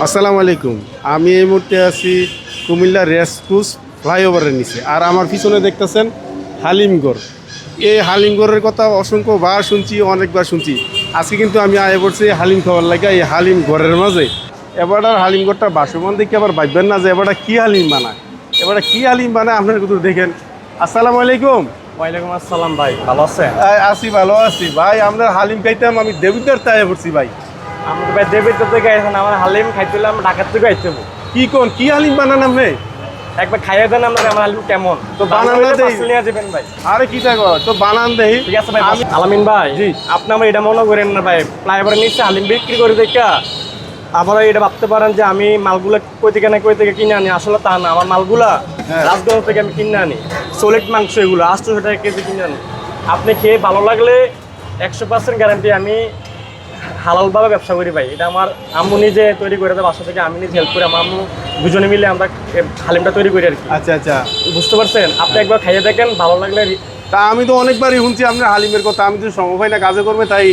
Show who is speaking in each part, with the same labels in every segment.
Speaker 1: আসসালামু আলাইকুম। আমি এই মুহূর্তে আছি কুমিল্লা রেসকোর্স ফ্লাইওভারের নিচে। আর আমার পিছনে দেখতেছেন হালিমগড়। এই হালিমগড়ের কথা অসংখ্য বার শুনছি অনেকবার শুনছি। আজকে কিন্তু আমি আয় পড়ছি হালিম খাওয়ার লাগে এই হালিম ঘরের মাঝে। এবার আর হালিমগড়টা বাসমান দেখে আবার ভাববেন না যে এবারটা কি হালিম বানায়। এবারটা কি হালিম বানায় আপনার কিন্তু দেখেন। আসসালামু আলাইকুম।
Speaker 2: ওয়ালাইকুম আসসালাম ভাই ভালো আছেন?
Speaker 1: আ- আছি ভালো আছি। ভাই আমরা হালিম খাইতাম আমি দেবিদার তাই পড়ছি ভাই।
Speaker 2: আমি তো ভাই দেবিদ্র থেকে আইছেন আমার হালিম খাইছিলাম ঢাকার থেকে আইতে
Speaker 1: কি কোন? কি হালিম বানান আপনি?
Speaker 2: একবার খাইয়ে দেন আমরা আমার হালিম কেমন?
Speaker 1: তো বানানো
Speaker 2: বানানো
Speaker 1: দেই।
Speaker 2: নিয়ে যাবেন ভাই।
Speaker 1: আরে কি থাকো তো বানান দেহি
Speaker 2: ঠিক আছে ভাই
Speaker 1: আমি-
Speaker 2: আলামিন ভাই
Speaker 1: জি।
Speaker 2: আপনি আমার এটা মনে করেন না ভাই নিচে হালিম বিক্রি করে দেখা। আপনারা এটা ভাবতে পারেন যে আমি মালগুলো কই থেকে না কই থেকে কিনে আনি আসলে তা না আমার মালগুলা
Speaker 1: হ্যাঁ।
Speaker 2: রাজগঞ্জ থেকে আমি কিনে আনি সোলেট মাংস এগুলো আটশোশো টাকা কেজি কিনে আনি। আপনি খেয়ে ভালো লাগলে একশো পার্সেন্ট গ্যারান্টি আমি হালালভাবে ব্যবসা করি ভাই। এটা আমার আম্মু নিজে তৈরি করে দেয় বাসা থেকে আমি নিজে হেল্প করি আমার আম্মু দুজনে মিলে আমরা হালিমটা তৈরি করি আর কি।
Speaker 1: আচ্ছা আচ্ছা।
Speaker 2: বুঝতে পারছেন? আপনি একবার খাইয়ে দেখেন ভালো লাগলে
Speaker 1: তা আমি তো অনেকবারই শুনছি আপনার হালিমের কথা আমি তো সময় পাই না কাজে করবে তাই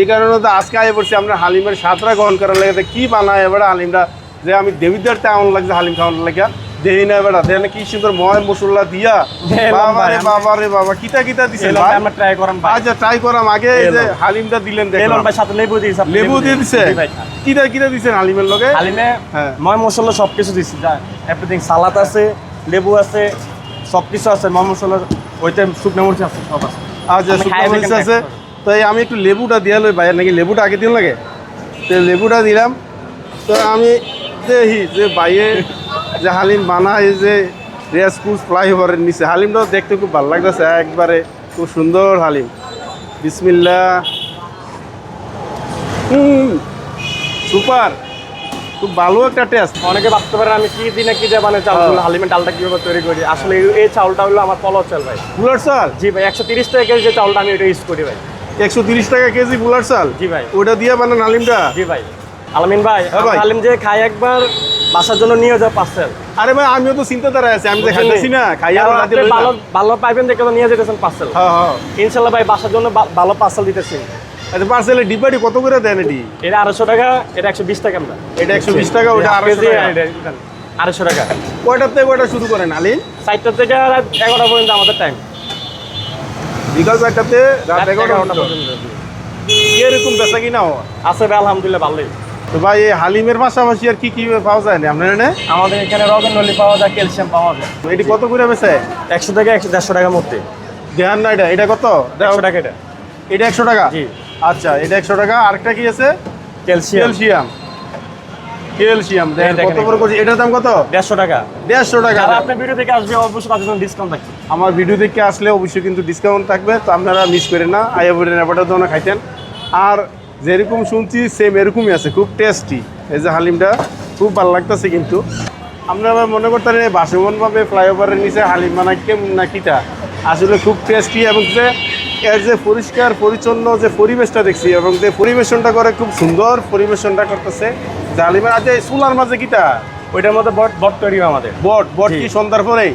Speaker 1: এই কারণে তো আজকে আয় পড়ছি আমরা হালিমের স্বাদটা গ্রহণ করার লাগে কি বানায় এবার হালিমটা? যে আমি দেবিদার তেমন লাগছে হালিম খাওয়ানোর লাগে। দেই না এবার দেখেন কি সুন্দর ময় মশলা দিয়া। বাবা
Speaker 2: ভাই,
Speaker 1: রে
Speaker 2: আমি-
Speaker 1: বাবা রে বাবা কিতা কিতা দিছেন
Speaker 2: এলাম
Speaker 1: ভাই?
Speaker 2: আমরা ট্রাই করাম ভাই।
Speaker 1: আচ্ছা ট্রাই করাম। আগে এই যে। হালিমটা দিলেন দেখলাম।
Speaker 2: ভাই সাথে লেবু আপনি
Speaker 1: লেবু দিয়ে দিছে।
Speaker 2: ভাই।
Speaker 1: কিতা কিতা দিছেন হালিমের লগে?
Speaker 2: হালিমে
Speaker 1: হ্যাঁ।
Speaker 2: ময় মশলা কিছু দিচ্ছি যা এভরিথিং সালাদ আছে লেবু আছে সব কিছু আছে ময় মশলা ওইতে শুকনো মরিচ আছে সব আছে।
Speaker 1: আচ্ছা শুকনো মরিচ আছে। তো আমি একটু লেবুটা দিয়ে লই ভাইয়ের নাকি লেবুটা আগে দিন লাগে? তো লেবুটা দিলাম। তো আমি দেখি যে বাইয়ে যে হালিম বানায় যে রেসকুস ফ্লাইওভারের নিচে। হালিমটাও দেখতে খুব ভালো লাগতেছে একবারে খুব সুন্দর হালিম। বিসমিল্লা হুম সুপার। খুব ভালো একটা টেস্ট
Speaker 2: অনেকে ভাবতে পারেন আমি কি দিনে কি দিয়ে মানে চালগুলো হালিমের ডালটা কীভাবে তৈরি করি। আসলে এই- চাউলটা হলো আমার পলর চাল ভাই।
Speaker 1: বুলার চাল?
Speaker 2: জি ভাই একশো তিরিশ টাকা কেজি যে চাউলটা আমি এটা ইউজ করি ভাই।
Speaker 1: একশো তিরিশ টাকা কেজি বুলার চাল?
Speaker 2: জি ভাই।
Speaker 1: ওটা দিয়ে বানান হালিমটা?
Speaker 2: জি ভাই। আলামিন ভাই
Speaker 1: হ্যাঁ ভাই।
Speaker 2: হালিম যে খাই একবার বাসার জন্য নিয়ে যাও পার্সেল
Speaker 1: আরে ভাই আমিও তো চিন্তাধারা আছি আমি তো খাইতেছি না খাইয়া।
Speaker 2: ভালো ভালো পাইবেন দেখে তো নিয়ে যেতেছেন পার্সেল
Speaker 1: হ্যাঁ হ্যাঁ।
Speaker 2: ইনশাল্লাহ ভাই বাসার জন্য ভালো পার্সেল দিতেছি।
Speaker 1: আচ্ছা পার্সেলে ডিপাটি কত করে দেন এটি?
Speaker 2: এটা আড়াইশো টাকা এটা একশো বিশ টাকা আমরা।
Speaker 1: এটা 120 টাকা, ওটা 250 টাকা।
Speaker 2: আড়াইশো টাকা।
Speaker 1: কয়টার থেকে কয়টা শুরু করেন আলিম
Speaker 2: চারটা থেকে রাত এগারোটা পর্যন্ত আমাদের টাইম
Speaker 1: বিকাল চারটাতে রাত এগারোটা পর্যন্ত। এরকম বেচা কিনা হয়?
Speaker 2: আছে আলহামদুলিল্লাহ ভালোই।
Speaker 1: তো ভাই এই হালিমের পাশাপাশি আর কি কি পাওয়া যায় না? আপনার এনে
Speaker 2: আমাদের এখানে রগন নলি পাওয়া যায় ক্যালসিয়াম পাওয়া যায়।
Speaker 1: এটি কত করে বেছে
Speaker 2: একশো থেকে একশো দেড়শো টাকার মধ্যে।
Speaker 1: দেহান না এটা এটা কত?
Speaker 2: একশো টাকা এটা।
Speaker 1: এটা একশো টাকা?
Speaker 2: জি।
Speaker 1: আচ্ছা এটা একশো টাকা। আরেকটা কি আছে?
Speaker 2: ক্যালসিয়াম।
Speaker 1: ক্যালসিয়াম। ক্যালসিয়াম। দেখেন কত করে করছি এটার দাম কত?
Speaker 2: দেড়শো টাকা।
Speaker 1: দেড়শো টাকা।
Speaker 2: আপনার ভিডিও থেকে আসবে অবশ্যই তাদের জন্য ডিসকাউন্ট থাকছে
Speaker 1: আমার ভিডিও দেখে আসলে অবশ্যই কিন্তু ডিসকাউন্ট থাকবে তো আপনারা মিস করেন না। আইয়া বলেন এবারটা তো খাইতেন। আর যেরকম শুনছি সেম এরকমই আছে। খুব টেস্টি এই যে হালিমটা খুব ভালো লাগতেছে কিন্তু। আপনারা মনে করতেন বাসবনভাবে ফ্লাইওভারের নিচে হালিম বানাই কেমন না কিটা আসলে খুব টেস্টি এবং যে এর যে পরিষ্কার পরিচ্ছন্ন যে পরিবেশটা দেখছি এবং যে পরিবেশনটা করে খুব সুন্দর পরিবেশনটা করতেছে যে হালিমের। আজ এই চুলার মাঝে কিটা?
Speaker 2: ওইটার মধ্যে বট বট তৈরি হয় আমাদের।
Speaker 1: বট বট কি সন্ধ্যার পরে?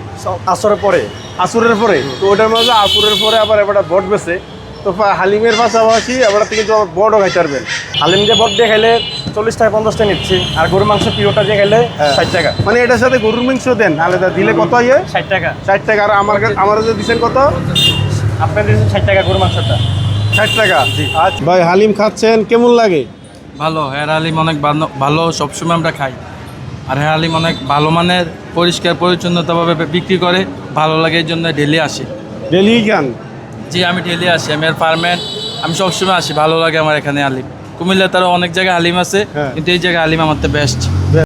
Speaker 2: আসরের পরে।
Speaker 1: আসুরের পরে? তো ওইটার মধ্যে আসুরের পরে আবার এবার বট বেছে। তো হালিমের পাশাপাশি এবার থেকে তো বড়ও খাইতে পারবেন
Speaker 2: হালিম যে বট দিয়ে খাইলে চল্লিশ টাকা পঞ্চাশ টাকা নিচ্ছি। আর গরুর মাংস পিওটা দিয়ে খাইলে
Speaker 1: হ্যাঁ।
Speaker 2: ষাট টাকা।
Speaker 1: মানে এটার সাথে গরুর মাংস দেন আলাদা দিলে কত ইয়ে
Speaker 2: ষাট টাকা।
Speaker 1: ষাট টাকা। আর আমার আমার যে দিচ্ছেন কত?
Speaker 2: আপনার দিচ্ছেন ষাট টাকা গরুর মাংসটা।
Speaker 1: ষাট টাকা। আচ্ছা। ভাই হালিম খাচ্ছেন কেমন লাগে?
Speaker 3: ভালো হেয়ার আলিম অনেক ভালো- সবসময় আমরা খাই। আর হেয়ার আলিম অনেক ভালো মানের পরিষ্কার পরিচ্ছন্নতাভাবে বিক্রি করে ভালো লাগে এই জন্য ডেলি আসি।
Speaker 1: ডেলি খান?
Speaker 3: জি আমি ডেলি আসি আমি আর পারমেন্ট আমি সবসময় আসি ভালো লাগে আমার এখানে আলিম কুমিল্লা তারও অনেক জায়গায় আলিম আছে
Speaker 1: হ্যাঁ।
Speaker 3: কিন্তু এই জায়গায় আলিম আমার তো বেস্ট